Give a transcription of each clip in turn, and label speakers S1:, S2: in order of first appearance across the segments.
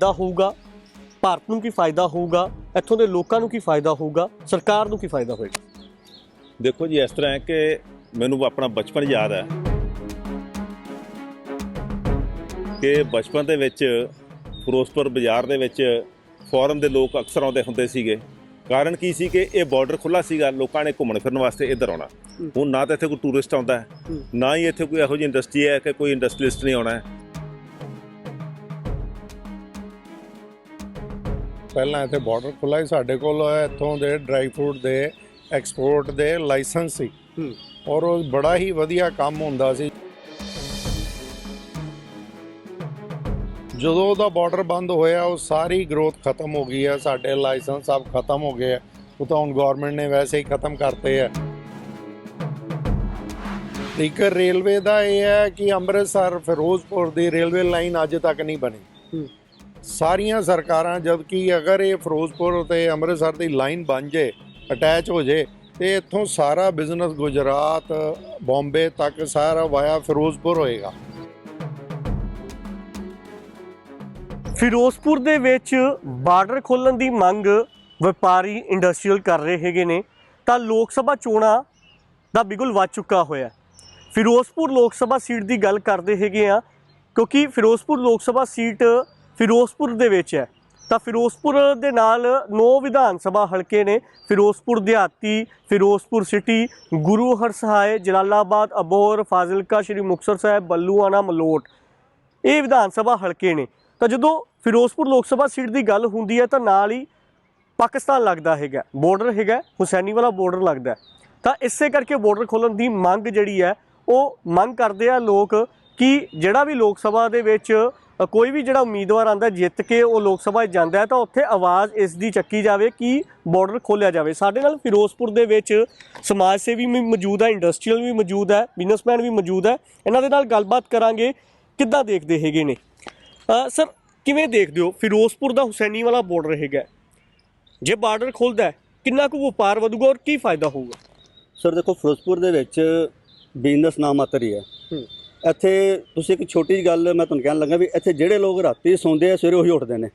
S1: ਦਾ ਹੋਊਗਾ ਭਾਰਤ ਨੂੰ ਕੀ ਫਾਇਦਾ ਹੋਊਗਾ ਇੱਥੋਂ ਦੇ ਲੋਕਾਂ ਨੂੰ ਕੀ ਫਾਇਦਾ ਹੋਊਗਾ ਸਰਕਾਰ ਨੂੰ ਕੀ ਫਾਇਦਾ ਹੋਏਗਾ
S2: ਦੇਖੋ ਜੀ ਇਸ ਤਰ੍ਹਾਂ ਹੈ ਕਿ ਮੈਨੂੰ ਆਪਣਾ ਬਚਪਨ ਯਾਦ ਹੈ ਕਿ ਬਚਪਨ ਦੇ ਵਿੱਚ ਫਿਰੋਜ਼ਪੁਰ ਬਾਜ਼ਾਰ ਦੇ ਵਿੱਚ ਫੋਰਨ ਦੇ ਲੋਕ ਅਕਸਰ ਆਉਂਦੇ ਹੁੰਦੇ ਸੀਗੇ ਕਾਰਨ ਕੀ ਸੀ ਕਿ ਇਹ ਬਾਰਡਰ ਖੁੱਲਾ ਸੀਗਾ ਲੋਕਾਂ ਨੇ ਘੁੰਮਣ ਫਿਰਨ ਵਾਸਤੇ ਇੱਧਰ ਆਉਣਾ। ਹੁਣ ਨਾ ਤਾਂ ਇੱਥੇ ਕੋਈ ਟੂਰਿਸਟ ਆਉਂਦਾ ਹੂੰ। ਨਾ ਹੀ ਇੱਥੇ ਕੋਈ ਇਹੋ ਜਿਹੀ ਇੰਡਸਟਰੀ ਹੈ ਕਿ ਕੋਈ ਇੰਡਸਟਰੀਲਿਸਟ ਨਹੀਂ ਆਉਣਾ ਹੈ
S3: ਪਹਿਲਾਂ ਇੱਥੇ ਬਾਰਡਰ ਖੁੱਲਾ ਸੀ ਸਾਡੇ ਕੋਲ ਇੱਥੋਂ ਦੇ ਡਰਾਈ ਫਰੂਟ ਦੇ ਐਕਸਪੋਰਟ ਦੇ ਲਾਇਸੈਂਸ ਸੀ।
S1: ਹੂੰ।
S3: ਔਰ ਉਹ ਬੜਾ ਹੀ ਵਧੀਆ ਕੰਮ ਹੁੰਦਾ ਸੀ। ਜਦੋਂ ਉਹਦਾ ਬਾਰਡਰ ਬੰਦ ਹੋਇਆ ਉਹ ਸਾਰੀ ਗਰੋਥ ਖਤਮ ਹੋ ਗਈ ਹੈ ਸਾਡੇ ਲਾਇਸੈਂਸ ਸਭ ਖਤਮ ਹੋ ਗਏ ਆ ਉਹ ਤਾਂ ਹੁਣ ਗਵਰਨਮੈਂਟ ਨੇ ਵੈਸੇ ਹੀ ਖਤਮ ਕਰਤੇ ਆ ਇੱਕ ਰੇਲਵੇ ਦਾ ਇਹ ਹੈ ਕਿ ਅੰਮ੍ਰਿਤਸਰ ਫਿਰੋਜ਼ਪੁਰ ਦੀ ਰੇਲਵੇ ਲਾਈਨ ਅੱਜ ਤੱਕ ਨਹੀਂ ਬਣੀ।
S1: ਹੂੰ।
S3: ਸਾਰੀਆਂ ਸਰਕਾਰਾਂ ਜਦ ਕਿ ਅਗਰ ਇਹ ਫਿਰੋਜ਼ਪੁਰ ਤੇ ਅੰਮ੍ਰਿਤਸਰ ਦੀ ਲਾਈਨ ਬਣ ਜੇ, ਅਟੈਚ ਹੋ ਜੇ, ਤੇ ਇੱਥੋਂ ਸਾਰਾ ਬਿਜ਼ਨਸ ਗੁਜਰਾਤ, ਬੰਬੇ ਤੱਕ ਸਾਰਾ ਵਾਇਆ ਫਿਰੋਜ਼ਪੁਰ ਹੋਏਗਾ।
S1: ਫਿਰੋਜ਼ਪੁਰ ਦੇ ਵਿੱਚ ਬਾਰਡਰ ਖੋਲਣ ਦੀ ਮੰਗ ਵਪਾਰੀ ਇੰਡਸਟਰੀਅਲ ਕਰ ਰਹੇ ਹੈਗੇ ਨੇ, ਤਾਂ ਲੋਕ ਸਭਾ ਚੋਣਾਂ ਦਾ ਬਿਗੁਲ ਵੱਜ ਚੁੱਕਾ ਹੋਇਆ ਫਿਰੋਜ਼ਪੁਰ ਲੋਕ ਸਭਾ ਸੀਟ ਦੀ ਗੱਲ ਕਰਦੇ ਹੈਗੇ ਆ ਕਿਉਂਕਿ ਫਿਰੋਜ਼ਪੁਰ ਲੋਕ ਸਭਾ ਸੀਟ ਫਿਰੋਜ਼ਪੁਰ ਦੇ ਵਿੱਚ ਹੈ। ਤਾਂ ਫਿਰੋਜ਼ਪੁਰ ਦੇ ਨਾਲ ਨੌ ਵਿਧਾਨ ਸਭਾ ਹਲਕੇ ਨੇ। ਫਿਰੋਜ਼ਪੁਰ, ਦਿਹਾਤੀ, ਫਿਰੋਜ਼ਪੁਰ ਸਿਟੀ, ਗੁਰੂ ਹਰਸਹਾਏ, ਜਲਾਲਾਬਾਦ, ਅਬੋਹਰ, ਫਾਜ਼ਿਲਕਾ, ਸ਼੍ਰੀ ਮੁਕਤਸਰ ਸਾਹਿਬ, ਬੱਲੂਆਣਾ, ਮਲੋਟ। ਇਹ ਵਿਧਾਨ ਸਭਾ ਹਲਕੇ ਨੇ। ਤਾਂ ਜਦੋਂ ਫਿਰੋਜ਼ਪੁਰ ਲੋਕ ਸਭਾ ਸੀਟ ਦੀ ਗੱਲ ਹੁੰਦੀ ਹੈ, ਤਾਂ ਨਾਲ ਹੀ ਪਾਕਿਸਤਾਨ ਲੱਗਦਾ ਹੈਗਾ। ਬਾਰਡਰ ਹੈਗਾ ਹੁਸੈਨੀ ਵਾਲਾ ਬਾਰਡਰ ਲੱਗਦਾ ਤਾਂ ਇਸੇ ਕਰਕੇ ਬਾਰਡਰ ਖੋਲਣ ਦੀ ਮੰਗ ਜਿਹੜੀ ਹੈ, ਉਹ ਮੰਗ ਕਰਦੇ ਆ ਲੋਕ ਕਿ ਜਿਹੜਾ ਵੀ ਲੋਕ ਸਭਾ ਦੇ ਵਿੱਚ ਕੋਈ ਵੀ ਜਿਹੜਾ ਉਮੀਦਵਾਰ ਆਂਦਾ ਜਿੱਤ ਕੇ ਉਹ ਲੋਕ ਸਭਾ ਜਾਂਦਾ ਤਾਂ ਉੱਥੇ ਆਵਾਜ਼ ਇਸ ਦੀ ਚੱਕੀ ਜਾਵੇ ਕਿ ਬਾਰਡਰ ਖੋਲਿਆ ਜਾਵੇ। ਸਾਡੇ ਨਾਲ ਫਿਰੋਜ਼ਪੁਰ ਦੇ ਵਿੱਚ ਸਮਾਜ ਸੇਵੀ ਵੀ ਮੌਜੂਦ ਹੈ ਇੰਡਸਟਰੀਅਲ ਵੀ ਮੌਜੂਦ ਹੈ ਬਿਜ਼ਨਸਮੈਨ ਵੀ ਮੌਜੂਦ ਹੈ। ਇਹਨਾਂ ਦੇ ਨਾਲ ਗੱਲਬਾਤ ਕਰਾਂਗੇ ਕਿੱਦਾਂ ਦੇਖਦੇ ਹੈਗੇ ਨੇ? ਸਰ ਕਿਵੇਂ ਦੇਖਦੇ ਹੋ? ਫਿਰੋਜ਼ਪੁਰ ਦਾ ਹੁਸੈਨੀ ਵਾਲਾ ਬਾਰਡਰ ਹੈਗਾ ਜੇ ਬਾਰਡਰ ਖੁੱਲਦਾ ਹੈ, ਕਿੰਨਾ ਕੁ ਵਪਾਰ ਵਧੂਗਾ ਔਰ ਕੀ ਫਾਇਦਾ ਹੋਊਗਾ?
S4: ਸਰ ਦੇਖੋ ਫਿਰੋਜ਼ਪੁਰ ਦੇ ਵਿੱਚ ਬਿਜ਼ਨਸ ਨਾ ਮਾਤਰ ਹੈ। ਹੂੰ। ਇੱਥੇ ਤੁਸੀਂ ਇੱਕ ਛੋਟੀ ਜਿਹੀ ਗੱਲ ਮੈਂ ਤੁਹਾਨੂੰ ਕਹਿਣ ਲੱਗਾ ਵੀ ਇੱਥੇ ਜਿਹੜੇ ਲੋਕ ਰਾਤੀ ਸੌਂਦੇ ਆ ਸਵੇਰੇ ਉਹੀ ਉੱਠਦੇ ਨੇ।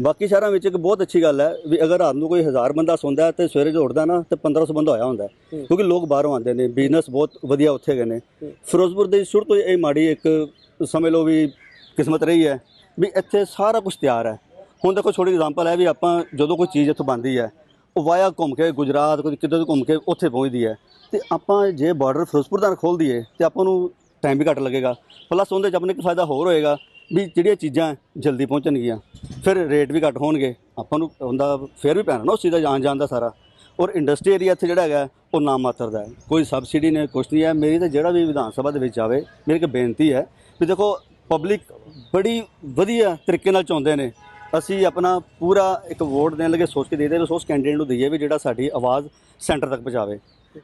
S4: ਬਾਕੀ ਸ਼ਹਿਰਾਂ ਵਿੱਚ ਇੱਕ ਬਹੁਤ ਅੱਛੀ ਗੱਲ ਹੈ ਵੀ ਅਗਰ ਰਾਤ ਨੂੰ ਕੋਈ ਹਜ਼ਾਰ ਬੰਦਾ ਸੌਂਦਾ ਹੈ ਤੇ ਸਵੇਰੇ ਜੋ ਉੱਠਦਾ ਨਾ ਤੇ 1500 ਬੰਦਾ ਹੋਇਆ ਹੁੰਦਾ। ਕਿਉਂਕਿ ਲੋਕ ਬਾਹਰੋਂ ਆਉਂਦੇ ਨੇ ਬਿਜ਼ਨਸ ਬਹੁਤ ਵਧੀਆ ਉੱਥੇ ਗਏ ਨੇ। ਫਿਰੋਜ਼ਪੁਰ ਦੇ ਸ਼ੁਰੂ ਤੋਂ ਇਹ ਮਾੜੀ ਇੱਕ ਸਮਝ ਲਓ ਵੀ ਕਿਸਮਤ ਰਹੀ ਹੈ ਵੀ ਇੱਥੇ ਸਾਰਾ ਕੁਝ ਤਿਆਰ ਹੈ ਹੁਣ ਦੇਖੋ ਛੋਟੀ ਐਗਜ਼ਾਮਪਲ ਹੈ ਵੀ ਆਪਾਂ ਜਦੋਂ ਕੋਈ ਚੀਜ਼ ਇੱਥੋਂ ਬਣਦੀ ਹੈ ਉਹ ਵਾਇਆ ਘੁੰਮ ਕੇ ਗੁਜਰਾਤ ਕੋਈ ਕਿੱਧਰ ਘੁੰਮ ਕੇ ਉੱਥੇ ਪਹੁੰਚਦੀ ਹੈ ਤੇ ਆਪਾਂ ਜੇ ਬਾਰਡਰ ਫਿਰੋਜ਼ਪੁਰ ਦਾ ਖੋਲ ਦਈਏ ਤੇ ਆਪਾਂ ਨੂੰ ਟਾਈਮ ਵੀ ਘੱਟ ਲੱਗੇਗਾ। ਪਲੱਸ ਉਹਦੇ ਚ ਆਪਣੇ ਇੱਕ ਫਾਇਦਾ ਹੋਰ ਹੋਏਗਾ ਵੀ ਜਿਹੜੀਆਂ ਚੀਜ਼ਾਂ ਜਲਦੀ ਪਹੁੰਚਣਗੀਆਂ, ਫਿਰ ਰੇਟ ਵੀ ਘੱਟ ਹੋਣਗੇ। ਆਪਾਂ ਨੂੰ ਉਹਦਾ ਫੇਰ ਵੀ ਪੈਣਾ ਨਾ ਉਸ ਚੀਜ਼ ਦਾ ਜਾਣ ਜਾਣ ਦਾ ਸਾਰਾ। ਔਰ ਇੰਡਸਟਰੀ ਏਰੀਆ ਇੱਥੇ ਜਿਹੜਾ ਹੈਗਾ, ਉਹ ਨਾਮ ਮਾਤਰ ਦਾ ਹੈ। ਕੋਈ ਸਬਸਿਡੀ ਨਹੀਂ, ਕੁਛ ਨਹੀਂ ਹੈ। ਮੇਰੀ ਤਾਂ ਜਿਹੜਾ ਵੀ ਵਿਧਾਨ ਸਭਾ ਦੇ ਵਿੱਚ ਆਵੇ, ਮੇਰੀ ਇੱਕ ਬੇਨਤੀ ਹੈ ਵੀ ਦੇਖੋ ਪਬਲਿਕ ਬੜੀ ਵਧੀਆ ਤਰੀਕੇ ਨਾਲ ਚਾਹੁੰਦੇ ਨੇ। ਅਸੀਂ ਆਪਣਾ ਪੂਰਾ ਇੱਕ ਵੋਟ ਦੇਣ ਲੱਗੇ, ਸੋਚ ਕੇ ਦੇਦੇ ਵੀ ਉਸ ਕੈਂਡੀਡੇਟ ਨੂੰ ਦਈਏ ਵੀ ਜਿਹੜਾ ਸਾਡੀ ਆਵਾਜ਼ ਸੈਂਟਰ ਤੱਕ ਪਹੁੰਚਾਵੇ।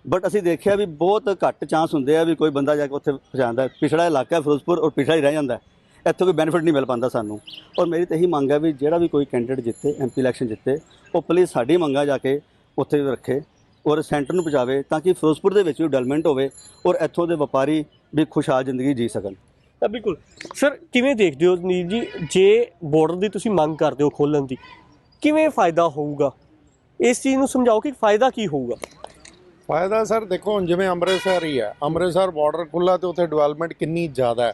S4: ਬਟ ਅਸੀਂ ਦੇਖਿਆ ਵੀ ਬਹੁਤ ਘੱਟ ਚਾਂਸ ਹੁੰਦੇ ਆ ਵੀ ਕੋਈ ਬੰਦਾ ਜਾ ਕੇ ਉੱਥੇ ਪਹੁੰਚਾਉਂਦਾ ਪਿਛੜਾ ਇਲਾਕਾ ਫਿਰੋਜ਼ਪੁਰ ਔਰ ਪਿਛੜਾ ਹੀ ਰਹਿ ਜਾਂਦਾ ਇੱਥੋਂ ਕੋਈ ਬੈਨੀਫਿਟ ਨਹੀਂ ਮਿਲ ਪਾਉਂਦਾ ਸਾਨੂੰ। ਔਰ ਮੇਰੀ ਤਾਂ ਇਹੀ ਮੰਗ ਹੈ ਵੀ ਜਿਹੜਾ ਵੀ ਕੋਈ ਕੈਂਡੀਡੇਟ ਜਿੱਤੇ ਐਮਪੀ ਇਲੈਕਸ਼ਨ ਜਿੱਤੇ, ਉਹ ਪਲੀਜ਼ ਸਾਡੀ ਮੰਗਾਂ ਜਾ ਕੇ ਉੱਥੇ ਰੱਖੇ ਔਰ ਸੈਂਟਰ ਨੂੰ ਪਹੁੰਚਾਵੇ ਤਾਂ ਕਿ ਫਿਰੋਜ਼ਪੁਰ ਦੇ ਵਿੱਚ ਵੀ ਡਿਵੈਲਪਮੈਂਟ ਹੋਵੇ ਔਰ ਇੱਥੋਂ ਦੇ ਵਪਾਰੀ ਵੀ ਖੁਸ਼ਹਾਲ ਜ਼ਿੰਦਗੀ ਜੀ ਸਕਣ।
S1: ਤਾਂ ਬਿਲਕੁਲ। ਸਰ ਕਿਵੇਂ ਦੇਖਦੇ ਹੋ ਨੀਲ ਜੀ, ਜੇ ਬਾਰਡਰ ਦੀ ਤੁਸੀਂ ਮੰਗ ਕਰਦੇ ਹੋ ਖੋਲਣ ਦੀ, ਕਿਵੇਂ ਫਾਇਦਾ ਹੋਊਗਾ? ਇਸ ਚੀਜ਼ ਨੂੰ ਸਮਝਾਓ ਕਿ ਫਾਇਦਾ ਕੀ ਹੋਊਗਾ?
S3: ਫਾਇਦਾ ਸਰ ਦੇਖੋ ਹੁਣ ਜਿਵੇਂ ਅੰਮ੍ਰਿਤਸਰ ਹੀ ਹੈ ਅੰਮ੍ਰਿਤਸਰ ਬਾਰਡਰ ਖੁੱਲਾ ਤੇ ਉੱਥੇ ਡਿਵੈਲਪਮੈਂਟ ਕਿੰਨੀ ਜ਼ਿਆਦਾ ਹੈ।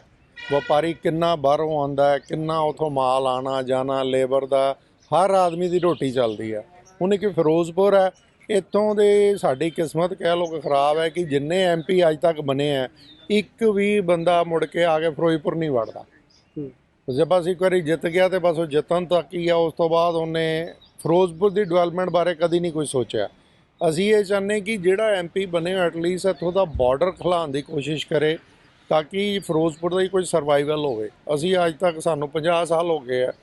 S3: ਵਪਾਰੀ ਕਿੰਨਾ ਬਾਹਰੋਂ ਆਉਂਦਾ ਹੈ ਕਿੰਨਾ ਉਥੋਂ ਮਾਲ ਆਣਾ ਜਾਣਾ ਲੇਬਰ ਦਾ ਹਰ ਆਦਮੀ ਦੀ ਰੋਟੀ ਚੱਲਦੀ ਹੈ। ਹੁਣ ਕਿ ਫਿਰੋਜ਼ਪੁਰ ਹੈ ਇੱਥੋਂ ਦੇ ਸਾਡੀ ਕਿਸਮਤ ਕਹਿ ਲੋ ਕਿ ਖਰਾਬ ਹੈ ਕਿ ਜਿੰਨੇ ਐਮਪੀ ਅੱਜ ਤੱਕ ਬਣੇ ਆ ਇੱਕ ਵੀ ਬੰਦਾ ਮੁੜ ਕੇ ਆ ਕੇ ਫਿਰੋਜ਼ਪੁਰ ਨਹੀਂ ਵੜਦਾ। ਜੇ ਬਸ ਇੱਕ ਵਾਰੀ ਜਿੱਤ ਗਿਆ ਤੇ ਬਸ ਉਹ ਜਿੱਤਣ ਤੱਕ ਹੀ ਆ ਉਸ ਤੋਂ ਬਾਅਦ ਉਹਨੇ ਫਿਰੋਜ਼ਪੁਰ ਦੀ ਡਿਵੈਲਪਮੈਂਟ ਬਾਰੇ ਕਦੀ ਨਹੀਂ ਕੋਈ ਸੋਚਿਆ। ਅਸੀਂ ਇਹ ਚਾਹੁੰਦੇ ਕਿ ਜਿਹੜਾ ਐਮਪੀ ਬਣੇ ਐਟਲੀਸਟ ਇੱਥੋਂ ਦਾ ਬਾਰਡਰ ਖਲਾਉਣ ਦੀ ਕੋਸ਼ਿਸ਼ ਕਰੇ ਤਾਂ ਕਿ ਫਿਰੋਜ਼ਪੁਰ ਦਾ ਹੀ ਕੋਈ ਸਰਵਾਈਵਲ ਹੋਵੇ। ਅਸੀਂ ਅੱਜ ਤੱਕ ਸਾਨੂੰ 50 ਸਾਲ ਹੋ ਗਏ ਆ।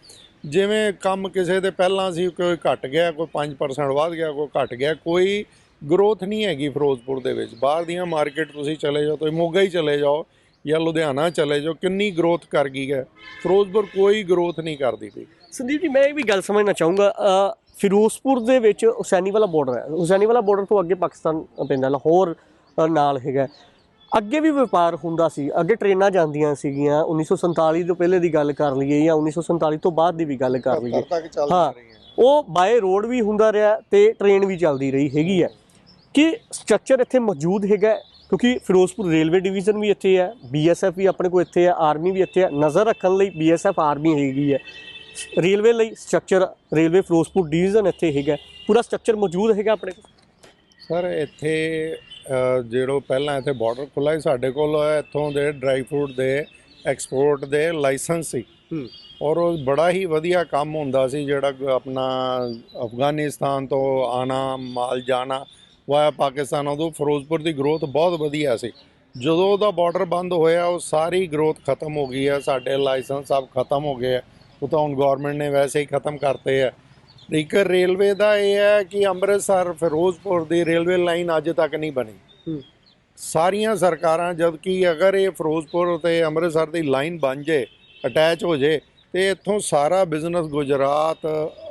S3: ਜਿਵੇਂ ਕੰਮ ਕਿਸੇ ਦੇ ਪਹਿਲਾਂ ਸੀ, ਕੋਈ ਘਟ ਗਿਆ, ਕੋਈ 5% ਵੱਧ ਗਿਆ, ਕੋਈ ਘਟ ਗਿਆ, ਕੋਈ ਗਰੋਥ ਨਹੀਂ ਹੈਗੀ ਫਿਰੋਜ਼ਪੁਰ ਦੇ ਵਿੱਚ। ਬਾਹਰ ਦੀਆਂ ਮਾਰਕੀਟ ਤੁਸੀਂ ਚਲੇ ਜਾਓ, ਤੁਸੀਂ ਮੋਗਾ ਹੀ ਚਲੇ ਜਾਓ ਜਾਂ ਲੁਧਿਆਣਾ ਚਲੇ ਜਾਓ, ਕਿੰਨੀ ਗਰੋਥ ਕਰ ਗਈ ਹੈ। ਫਿਰੋਜ਼ਪੁਰ ਕੋਈ ਗਰੋਥ ਨਹੀਂ ਕਰਦੀ ਪਈ।
S1: ਸੰਦੀਪ ਜੀ, ਮੈਂ ਇਹ ਵੀ ਗੱਲ ਸਮਝਣਾ ਚਾਹੂੰਗਾ ਫਿਰੋਜ਼ਪੁਰ ਦੇ ਵਿੱਚ ਹੁਸੈਨੀ ਵਾਲਾ ਬਾਰਡਰ ਹੈ। ਹੁਸੈਨੀ ਵਾਲਾ ਬਾਰਡਰ ਤੋਂ ਅੱਗੇ ਪਾਕਿਸਤਾਨ ਪੈਂਦਾ ਲਾਹੌਰ ਨਾਲ ਹੈਗਾ। ਅੱਗੇ ਵੀ ਵਪਾਰ ਹੁੰਦਾ ਸੀ ਅੱਗੇ ਟ੍ਰੇਨਾਂ ਜਾਂਦੀਆਂ ਸੀਗੀਆਂ 1947 ਤੋਂ ਪਹਿਲੇ ਦੀ ਗੱਲ ਕਰ ਲਈਏ ਜਾਂ 1947 ਤੋਂ ਬਾਅਦ ਦੀ ਵੀ ਗੱਲ ਕਰ ਲਈਏ। ਹਾਂ ਉਹ ਬਾਏ ਰੋਡ ਵੀ ਹੁੰਦਾ ਰਿਹਾ ਤੇ ਟ੍ਰੇਨ ਵੀ ਚੱਲਦੀ ਰਹੀ ਹੈਗੀ ਹੈ। ਕਿ ਸਟਰਕਚਰ ਇੱਥੇ ਮੌਜੂਦ ਹੈਗਾ ਕਿਉਂਕਿ ਫਿਰੋਜ਼ਪੁਰ ਰੇਲਵੇ ਡਿਵੀਜ਼ਨ ਵੀ ਇੱਥੇ ਹੈ ਬੀਐਸਐਫ ਵੀ ਆਪਣੇ ਕੋਲ ਇੱਥੇ ਹੈ ਆਰਮੀ ਵੀ ਇੱਥੇ ਹੈ। ਨਜ਼ਰ ਰੱਖਣ ਲਈ ਬੀਐਸਐਫ ਆਰਮੀ ਹੈਗੀ ਹੈ। ਰੇਲਵੇ ਲਈ ਸਟਰਕਚਰ ਰੇਲਵੇ ਫਿਰੋਜ਼ਪੁਰ ਡਿਵੀਜ਼ਨ ਇੱਥੇ ਹੈਗਾ। ਪੂਰਾ ਸਟਰਕਚਰ ਮੌਜੂਦ ਹੈਗਾ ਆਪਣੇ ਕੋਲ?
S3: ਸਰ ਇੱਥੇ ਜਿਹੜਾ ਪਹਿਲਾਂ ਇੱਥੇ ਬਾਰਡਰ ਖੁੱਲ੍ਹਾ ਸੀ ਸਾਡੇ ਕੋਲ ਇੱਥੋਂ ਦੇ ਡਰਾਈ ਫਰੂਟ ਦੇ ਐਕਸਪੋਰਟ ਦੇ ਲਾਇਸੈਂਸ ਸੀ।
S1: ਹੂੰ।
S3: ਔਰ ਉਹ ਬੜਾ ਹੀ ਵਧੀਆ ਕੰਮ ਹੁੰਦਾ ਸੀ ਜਿਹੜਾ ਆਪਣਾ ਅਫਗਾਨਿਸਤਾਨ ਤੋਂ ਆਣਾ ਮਾਲ ਜਾਣਾ ਵਾਇਆ ਪਾਕਿਸਤਾਨ ਉਦੋਂ ਫਿਰੋਜ਼ਪੁਰ ਦੀ ਗਰੋਥ ਬਹੁਤ ਵਧੀਆ ਸੀ। ਜਦੋਂ ਉਹਦਾ ਬਾਰਡਰ ਬੰਦ ਹੋਇਆ ਉਹ ਸਾਰੀ ਗਰੋਥ ਖਤਮ ਹੋ ਗਈ ਹੈ ਸਾਡੇ ਲਾਇਸੈਂਸ ਸਭ ਖਤਮ ਹੋ ਗਏ ਆ ਉਹ ਤਾਂ ਹੁਣ ਗਵਰਨਮੈਂਟ ਨੇ ਵੈਸੇ ਹੀ ਖਤਮ ਕਰਤੇ ਆ। ਇੱਕ ਰੇਲਵੇ ਦਾ ਇਹ ਹੈ ਕਿ ਅੰਮ੍ਰਿਤਸਰ ਫਿਰੋਜ਼ਪੁਰ ਦੀ ਰੇਲਵੇ ਲਾਈਨ ਅੱਜ ਤੱਕ ਨਹੀਂ ਬਣੀ। ਸਾਰੀਆਂ ਸਰਕਾਰਾਂ ਜਦ ਕਿ ਅਗਰ ਇਹ ਫਿਰੋਜ਼ਪੁਰ ਤੇ ਅੰਮ੍ਰਿਤਸਰ ਦੀ ਲਾਈਨ ਬਣ ਜੇ ਅਟੈਚ ਹੋ ਜੇ ਤੇ ਇੱਥੋਂ ਸਾਰਾ ਬਿਜ਼ਨਸ ਗੁਜਰਾਤ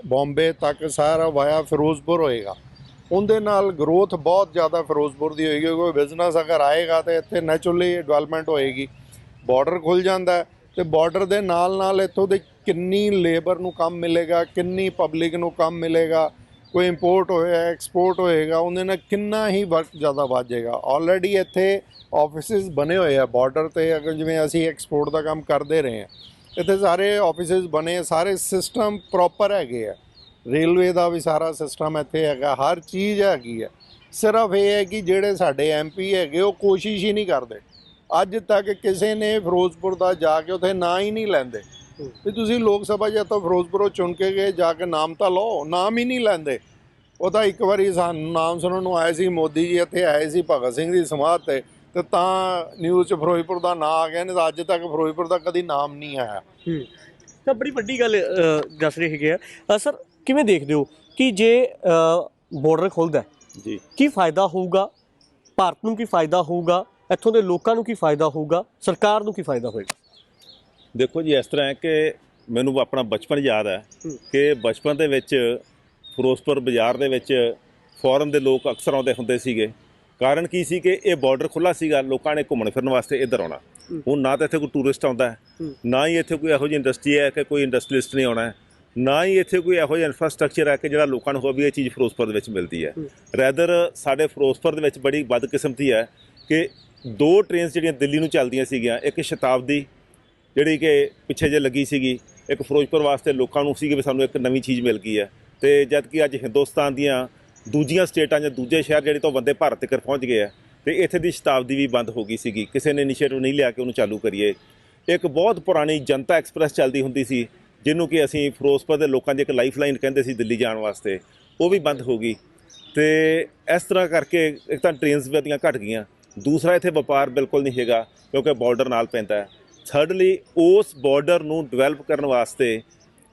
S3: ਬੰਬੇ ਤੱਕ ਸਾਰਾ ਵਾਇਆ ਫਿਰੋਜ਼ਪੁਰ ਹੋਏਗਾ। ਉਹਦੇ ਨਾਲ ਗਰੋਥ ਬਹੁਤ ਜ਼ਿਆਦਾ ਫਿਰੋਜ਼ਪੁਰ ਦੀ ਹੋਏਗੀ ਕੋਈ ਬਿਜ਼ਨਸ ਅਗਰ ਆਏਗਾ ਤੇ ਇੱਥੇ ਨੈਚੁਰਲੀ ਡਿਵੈਲਪਮੈਂਟ ਹੋਏਗੀ। ਬਾਰਡਰ ਖੁੱਲ ਜਾਂਦਾ ਤੇ ਬਾਰਡਰ ਦੇ ਨਾਲ ਨਾਲ ਇੱਥੋਂ ਦੇ ਕਿੰਨੀ ਲੇਬਰ ਨੂੰ ਕੰਮ ਮਿਲੇਗਾ, ਕਿੰਨੀ ਪਬਲਿਕ ਨੂੰ ਕੰਮ ਮਿਲੇਗਾ, ਕੋਈ ਇੰਪੋਰਟ ਹੋਇਆ ਐਕਸਪੋਰਟ ਹੋਏਗਾ, ਉਹਦੇ ਨਾਲ ਕਿੰਨਾ ਹੀ ਵਰਕ ਜ਼ਿਆਦਾ ਵੱਧ ਜਾਏਗਾ ਆਲਰੇਡੀ ਇੱਥੇ ਆਫਿਸਿਸ ਬਣੇ ਹੋਏ ਆ ਬਾਰਡਰ ਤੇ ਅਗਰ ਜਿਵੇਂ ਅਸੀਂ ਐਕਸਪੋਰਟ ਦਾ ਕੰਮ ਕਰਦੇ ਰਹੇ ਹਾਂ, ਇੱਥੇ ਸਾਰੇ ਆਫਿਸਿਸ ਬਣੇ ਸਾਰੇ ਸਿਸਟਮ ਪ੍ਰੋਪਰ ਹੈਗੇ ਆ। ਰੇਲਵੇ ਦਾ ਵੀ ਸਾਰਾ ਸਿਸਟਮ ਇੱਥੇ ਹੈਗਾ, ਹਰ ਚੀਜ਼ ਹੈਗੀ ਹੈ ਸਿਰਫ ਇਹ ਹੈ ਕਿ ਜਿਹੜੇ ਸਾਡੇ ਐਮਪੀ ਹੈਗੇ, ਉਹ ਕੋਸ਼ਿਸ਼ ਹੀ ਨਹੀਂ ਕਰਦੇ। ਅੱਜ ਤੱਕ ਕਿਸੇ ਨੇ ਫਿਰੋਜ਼ਪੁਰ ਦਾ ਜਾ ਕੇ ਉੱਥੇ ਨਾਂ ਹੀ ਨਹੀਂ ਲੈਂਦੇ। ਵੀ ਤੁਸੀਂ ਲੋਕ ਸਭਾ ਜਾਂ ਤਾਂ ਫਿਰੋਜ਼ਪੁਰੋਂ ਚੁਣ ਕੇ ਗਏ ਜਾ ਕੇ ਨਾਮ ਤਾਂ ਲਓ ਨਾਮ ਹੀ ਨਹੀਂ ਲੈਂਦੇ। ਉਹ ਤਾਂ ਇੱਕ ਵਾਰੀ ਸਾਨੂੰ ਨਾਮ ਸੁਣਨ ਨੂੰ ਆਏ ਸੀ ਮੋਦੀ ਜੀ ਇੱਥੇ ਆਏ ਸੀ ਭਗਤ ਸਿੰਘ ਦੀ ਸਮਾਧ ਤੇ ਤੇ ਤਾਂ ਨਿਊਜ਼ 'ਚ ਫਿਰੋਜ਼ਪੁਰ ਦਾ ਨਾਂ ਆ ਗਿਆ ਨਹੀਂ ਤਾਂ ਅੱਜ ਤੱਕ ਫਿਰੋਜ਼ਪੁਰ ਦਾ ਕਦੀ ਨਾਮ ਨਹੀਂ ਆਇਆ।
S1: ਤਾਂ ਬੜੀ ਵੱਡੀ ਗੱਲ ਅ, ਦੱਸ ਰਹੇ ਹੈਗੇ ਆ। ਸਰ ਕਿਵੇਂ ਦੇਖਦੇ ਹੋ ਕਿ ਜੇ ਬਾਰਡਰ ਖੁੱਲਦਾ ਹੈ,
S2: ਜੀ।
S1: ਕੀ ਫਾਇਦਾ ਹੋਊਗਾ? ਭਾਰਤ ਨੂੰ ਕੀ ਫਾਇਦਾ ਹੋਊਗਾ? ਇੱਥੋਂ ਦੇ ਲੋਕਾਂ ਨੂੰ ਕੀ ਫਾਇਦਾ ਹੋਊਗਾ? ਸਰਕਾਰ ਨੂੰ ਕੀ ਫਾਇਦਾ ਹੋਏਗਾ?
S2: ਦੇਖੋ ਜੀ ਇਸ ਤਰ੍ਹਾਂ ਹੈ ਕਿ ਮੈਨੂੰ ਆਪਣਾ ਬਚਪਨ ਯਾਦ ਹੈ। ਕਿ ਬਚਪਨ ਦੇ ਵਿੱਚ ਫਿਰੋਜ਼ਪੁਰ ਬਾਜ਼ਾਰ ਦੇ ਵਿੱਚ ਫੋਰਨ ਦੇ ਲੋਕ ਅਕਸਰ ਆਉਂਦੇ ਹੁੰਦੇ ਸੀਗੇ ਕਾਰਨ ਕੀ ਸੀ ਕਿ ਇਹ ਬਾਰਡਰ ਖੁੱਲਾ ਸੀਗਾ ਲੋਕਾਂ ਨੇ ਘੁੰਮਣ ਫਿਰਨ ਵਾਸਤੇ ਇੱਧਰ ਆਉਣਾ। ਹੁਣ ਨਾ ਤਾਂ ਇੱਥੇ ਕੋਈ ਟੂਰਿਸਟ ਆਉਂਦਾ। ਨਾ ਹੀ ਇੱਥੇ ਕੋਈ ਇਹੋ ਜਿਹੀ ਇੰਡਸਟਰੀ ਹੈ ਕਿ ਕੋਈ ਇੰਡਸਟਰੀਲਿਸਟ ਨਹੀਂ ਆਉਣਾ ਨਾ ਹੀ ਇੱਥੇ ਕੋਈ ਇਹੋ ਜਿਹਾ ਇਨਫਰਾਸਟ੍ਰਕਚਰ ਹੈ ਕਿ ਜਿਹੜਾ ਲੋਕਾਂ ਨੂੰ ਹੋਵੇ ਇਹ ਚੀਜ਼ ਫਿਰੋਜ਼ਪੁਰ ਦੇ ਵਿੱਚ ਮਿਲਦੀ ਹੈ
S1: ਹੂੰ।
S2: ਰੈਦਰ ਸਾਡੇ ਫਿਰੋਜ਼ਪੁਰ ਦੇ ਵਿੱਚ ਬੜੀ ਬਦਕਿਸਮਤੀ ਹੈ ਕਿ ਦੋ ਟ੍ਰੇਨਸ ਜਿਹੜੀਆਂ ਦਿੱਲੀ ਨੂੰ ਚੱਲਦੀਆਂ ਸੀਗੀਆਂ ਇੱਕ ਸ਼ਤਾਬਦੀ ਜਿਹੜੀ ਕਿ ਪਿੱਛੇ ਜੇ ਲੱਗੀ ਸੀਗੀ, ਇੱਕ ਫਿਰੋਜ਼ਪੁਰ ਵਾਸਤੇ ਲੋਕਾਂ ਨੂੰ ਸੀ ਕਿ ਵੀ ਸਾਨੂੰ ਇੱਕ ਨਵੀਂ ਚੀਜ਼ ਮਿਲ ਗਈ ਹੈ। ਤੇ ਜਦ ਕਿ ਅੱਜ ਹਿੰਦੁਸਤਾਨ ਦੀਆਂ ਦੂਜੀਆਂ ਸਟੇਟਾਂ ਜਾਂ ਦੂਜੇ ਸ਼ਹਿਰ ਜਿਹੜੇ ਤੋਂ ਬੰਦੇ ਭਾਰਤ ਤੱਕ ਪਹੁੰਚ ਗਏ ਆ, ਤੇ ਇੱਥੇ ਦੀ ਸ਼ਤਾਬਦੀ ਵੀ ਬੰਦ ਹੋ ਗਈ ਸੀਗੀ। ਕਿਸੇ ਨੇ ਇਨੀਸ਼ੀਏਟਿਵ ਨਹੀਂ ਲਿਆ ਕਿ ਉਹਨੂੰ ਚਾਲੂ ਕਰੀਏ। ਇੱਕ ਬਹੁਤ ਪੁਰਾਣੀ ਜਨਤਾ ਐਕਸਪ੍ਰੈਸ ਚੱਲਦੀ ਹੁੰਦੀ ਸੀ, ਜਿਹਨੂੰ ਕਿ ਅਸੀਂ ਫਿਰੋਜ਼ਪੁਰ ਦੇ ਲੋਕਾਂ ਦੀ ਇੱਕ ਲਾਈਫਲਾਈਨ ਕਹਿੰਦੇ ਸੀ ਦਿੱਲੀ ਜਾਣ ਵਾਸਤੇ। ਉਹ ਵੀ ਬੰਦ ਹੋ ਗਈ। ਤੇ ਇਸ ਤਰ੍ਹਾਂ ਕਰਕੇ ਇੱਕ ਤਾਂ ਟ੍ਰੇਨਸ ਵਧੀਆਂ ਘਟ ਗਈਆਂ। ਦੂਸਰਾ ਇੱਥੇ ਵਪਾਰ ਬਿਲਕੁਲ ਨਹੀਂ ਹੈਗਾ, ਕਿਉਂਕਿ ਬਾਰਡਰ ਨਾਲ ਪੈਂਦਾ ਹੈ। ਥਰਡਲੀ ਉਸ ਬਾਰਡਰ ਨੂੰ ਡਿਵੈਲਪ ਕਰਨ ਵਾਸਤੇ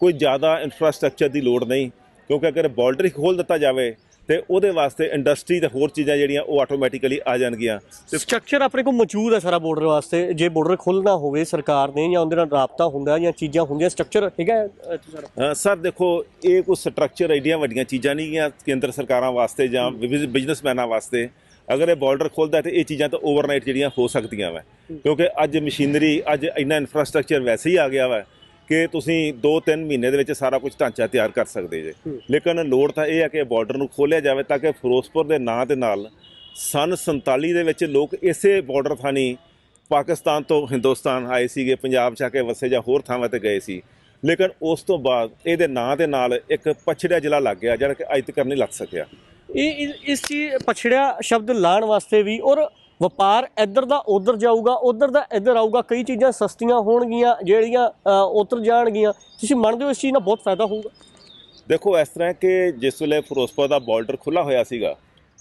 S2: ਕੋਈ ਜ਼ਿਆਦਾ ਇਨਫਰਾਸਟ੍ਰਕਚਰ ਦੀ ਲੋੜ ਨਹੀਂ ਕਿਉਂਕਿ ਅਗਰ ਬਾਰਡਰ ਹੀ ਖੋਲ ਦਿੱਤਾ ਜਾਵੇ ਤੇ ਉਹਦੇ ਵਾਸਤੇ ਇੰਡਸਟਰੀ ਤੇ ਹੋਰ ਚੀਜ਼ਾਂ ਜਿਹੜੀਆਂ ਉਹ ਆਟੋਮੈਟਿਕਲੀ ਆ ਜਾਣਗੀਆਂ। ਤੇ
S1: ਸਟਰਕਚਰ ਆਪਣੇ ਕੋਲ ਮੌਜੂਦ ਹੈ ਸਾਰਾ ਬਾਰਡਰ ਵਾਸਤੇ। ਜੇ ਬਾਰਡਰ ਖੁੱਲਣਾ ਹੋਵੇ ਸਰਕਾਰ ਨੇ ਜਾਂ ਉਹਦੇ ਨਾਲ ਰਾਬਤਾ ਹੁੰਦਾ ਜਾਂ ਚੀਜ਼ਾਂ ਹੁੰਦੀਆਂ ਸਟਰਕਚਰ ਹੈਗਾ ਸਰ।
S2: ਦੇਖੋ ਇਹ ਕੋਈ ਸਟਰਕਚਰ ਐਡੀਆਂ ਵੱਡੀਆਂ ਚੀਜ਼ਾਂ ਨਹੀਂ ਗੀਆਂ ਕੇਂਦਰ ਸਰਕਾਰਾਂ ਵਾਸਤੇ ਜਾਂ ਬਿਜ਼ਨਸਮੈਨਾਂ ਵਾਸਤੇ। ਅਗਰ ਇਹ ਬਾਰਡਰ ਖੁੱਲਦਾ ਤੇ ਇਹ ਚੀਜ਼ਾਂ ਤਾਂ ਓਵਰਨਾਈਟ ਜਿਹੜੀਆਂ ਹੋ ਸਕਦੀਆਂ ਵਾ। ਕਿਉਂਕਿ ਅੱਜ ਮਸ਼ੀਨਰੀ ਅੱਜ ਇੰਨਾ ਇਨਫਰਾਸਟ੍ਰਕਚਰ ਵੈਸੇ ਹੀ ਆ ਗਿਆ ਵਾ ਕਿ ਤੁਸੀਂ 2-3 ਮਹੀਨੇ ਦੇ ਵਿੱਚ ਸਾਰਾ ਕੁਝ ਢਾਂਚਾ ਤਿਆਰ ਕਰ ਸਕਦੇ ਜੇ। ਲੇਕਿਨ ਲੋੜ ਤਾਂ ਇਹ ਹੈ ਕਿ ਬਾਰਡਰ ਨੂੰ ਖੋਲ੍ਹਿਆ ਜਾਵੇ ਤਾਂ ਕਿ ਫਿਰੋਜ਼ਪੁਰ ਦੇ ਨਾਂ ਦੇ ਨਾਲ ਸਨ 47 ਦੇ ਵਿੱਚ ਲੋਕ ਇਸੇ ਬਾਰਡਰ ਥਾਣੀ ਪਾਕਿਸਤਾਨ ਤੋਂ ਹਿੰਦੁਸਤਾਨ ਆਏ ਸੀਗੇ ਪੰਜਾਬ ਚ ਆ ਕੇ ਵਸੇ ਜਾਂ ਹੋਰ ਥਾਵਾਂ ਤੇ ਗਏ ਸੀ। ਲੇਕਿਨ ਉਸ ਤੋਂ ਬਾਅਦ ਇਹਦੇ ਨਾਂ ਦੇ ਨਾਲ ਇੱਕ ਪਛੜਿਆ ਜ਼ਿਲ੍ਹਾ ਲੱਗ ਗਿਆ ਜਿਹੜਾ ਕਿ ਅੱਜ ਤੱਕ ਨਹੀਂ ਲੱਗ ਸਕਿਆ।
S1: ਇਹ ਇਸ ਚੀਜ਼ ਪਛੜਿਆ ਸ਼ਬਦ ਲਾਣ ਵਾਸਤੇ ਵੀ ਔਰ ਵਪਾਰ ਇੱਧਰ ਦਾ ਉੱਧਰ ਜਾਊਗਾ ਉੱਧਰ ਦਾ ਇੱਧਰ ਆਊਗਾ ਕਈ ਚੀਜ਼ਾਂ ਸਸਤੀਆਂ ਹੋਣਗੀਆਂ ਜਿਹੜੀਆਂ ਅ, ਉੱਧਰ ਜਾਣਗੀਆਂ। ਤੁਸੀਂ ਮੰਨਦੇ ਹੋ ਇਸ ਚੀਜ਼ ਨਾਲ ਬਹੁਤ ਫਾਇਦਾ ਹੋਊਗਾ?
S2: ਦੇਖੋ ਇਸ ਤਰ੍ਹਾਂ ਕਿ ਜਿਸ ਵੇਲੇ ਫਿਰੋਜ਼ਪੁਰ ਦਾ ਬਾਰਡਰ ਖੁੱਲਾ ਹੋਇਆ ਸੀਗਾ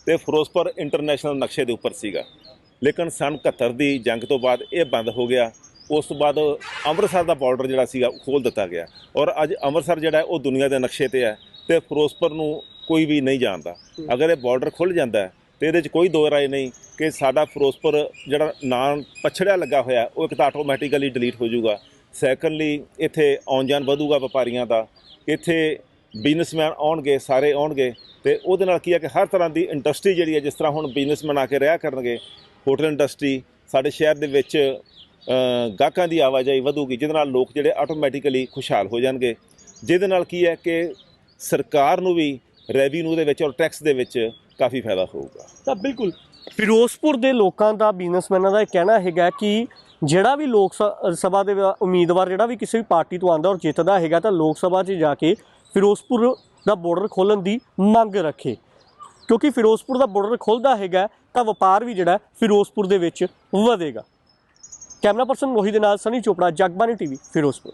S2: ਤੇ ਫਿਰੋਜ਼ਪੁਰ ਇੰਟਰਨੈਸ਼ਨਲ ਨਕਸ਼ੇ ਦੇ ਉੱਪਰ ਸੀਗਾ। ਲੇਕਿਨ ਸਨ 71 ਦੀ ਜੰਗ ਤੋਂ ਬਾਅਦ ਇਹ ਬੰਦ ਹੋ ਗਿਆ। ਉਸ ਤੋਂ ਬਾਅਦ ਅੰਮ੍ਰਿਤਸਰ ਦਾ ਬਾਰਡਰ ਜਿਹੜਾ ਸੀਗਾ ਉਹ ਖੋਲ ਦਿੱਤਾ ਗਿਆ। ਔਰ ਅੱਜ ਅੰਮ੍ਰਿਤਸਰ ਜਿਹੜਾ ਹੈ ਉਹ ਦੁਨੀਆ ਦੇ ਨਕਸ਼ੇ ਤੇ ਹੈ ਤੇ ਫਿਰੋਜ਼ਪੁਰ ਨੂੰ ਕੋਈ ਵੀ ਨਹੀਂ ਜਾਣਦਾ। ਅਗਰ ਇਹ ਬਾਰਡਰ ਖੁੱਲ ਜਾਂਦਾ ਹੈ, ਤੇ ਇਹਦੇ 'ਚ ਕੋਈ ਦੋ ਰਾਏ ਨਹੀਂ ਕਿ ਸਾਡਾ ਫਿਰੋਜ਼ਪੁਰ ਜਿਹੜਾ ਨਾਂ ਪਛੜਿਆ ਲੱਗਾ ਹੋਇਆ, ਉਹ ਇੱਕ ਤਾਂ ਆਟੋਮੈਟਿਕਲੀ ਡਿਲੀਟ ਹੋ ਜਾਊਗਾ। ਸੈਕੰਡਲੀ ਇੱਥੇ ਆਉਣ ਜਾਣ ਵਧੂਗਾ ਵਪਾਰੀਆਂ ਦਾ। ਇੱਥੇ ਬਿਜ਼ਨਸਮੈਨ ਆਉਣਗੇ, ਸਾਰੇ ਆਉਣਗੇ, ਤੇ ਉਹਦੇ ਨਾਲ ਕੀ ਹੈ ਕਿ ਹਰ ਤਰ੍ਹਾਂ ਦੀ ਇੰਡਸਟਰੀ ਜਿਹੜੀ ਹੈ, ਜਿਸ ਤਰ੍ਹਾਂ ਹੁਣ ਬਿਜ਼ਨਸਮੈਨ ਆ ਕੇ ਰਿਹਾ ਕਰਨਗੇ ਹੋਟਲ ਇੰਡਸਟਰੀ ਸਾਡੇ ਸ਼ਹਿਰ ਦੇ ਵਿੱਚ ਗਾਹਕਾਂ ਦੀ ਆਵਾਜਾਈ ਵਧੂਗੀ, ਜਿਹਦੇ ਨਾਲ ਲੋਕ ਜਿਹੜੇ ਆਟੋਮੈਟਿਕਲੀ ਖੁਸ਼ਹਾਲ ਹੋ ਜਾਣਗੇ। ਜਿਹਦੇ ਨਾਲ ਕੀ ਹੈ ਕਿ ਸਰਕਾਰ ਨੂੰ ਵੀ ਰੈਵਨਿਊ ਦੇ ਵਿੱਚ ਔਰ ਟੈਕਸ ਦੇ ਵਿੱਚ ਕਾਫੀ ਫਾਇਦਾ ਹੋਊਗਾ।
S1: ਤਾਂ ਬਿਲਕੁਲ। ਫਿਰੋਜ਼ਪੁਰ ਦੇ ਲੋਕਾਂ ਦਾ ਬਿਜ਼ਨਸਮੈਨਾਂ ਦਾ ਇਹ ਕਹਿਣਾ ਹੈਗਾ ਕਿ ਜਿਹੜਾ ਵੀ ਲੋਕ ਸ- ਸਭਾ ਦੇ ਉਮੀਦਵਾਰ, ਜਿਹੜਾ ਵੀ ਕਿਸੇ ਵੀ ਪਾਰਟੀ ਤੋਂ ਆਂਦਾ ਔਰ ਜਿੱਤਦਾ ਹੈਗਾ, ਤਾਂ ਲੋਕ ਸਭਾ 'ਚ ਜਾ ਕੇ ਫਿਰੋਜ਼ਪੁਰ ਦਾ ਬਾਰਡਰ ਖੋਲਣ ਦੀ ਮੰਗ ਰੱਖੇ। ਕਿਉਂਕਿ ਫਿਰੋਜ਼ਪੁਰ ਦਾ ਬਾਰਡਰ ਖੁੱਲਦਾ ਹੈਗਾ ਤਾਂ ਵਪਾਰ ਵੀ ਜਿਹੜਾ ਫਿਰੋਜ਼ਪੁਰ ਦੇ ਵਿੱਚ ਵਧੇਗਾ। ਕੈਮਰਾ ਪਰਸਨ ਮੋਹੀ ਦੇ ਨਾਲ ਸਨੀ ਚੋਪੜਾ ਜਗਬਾਨੀ ਟੀਵੀ, ਫਿਰੋਜ਼ਪੁਰ।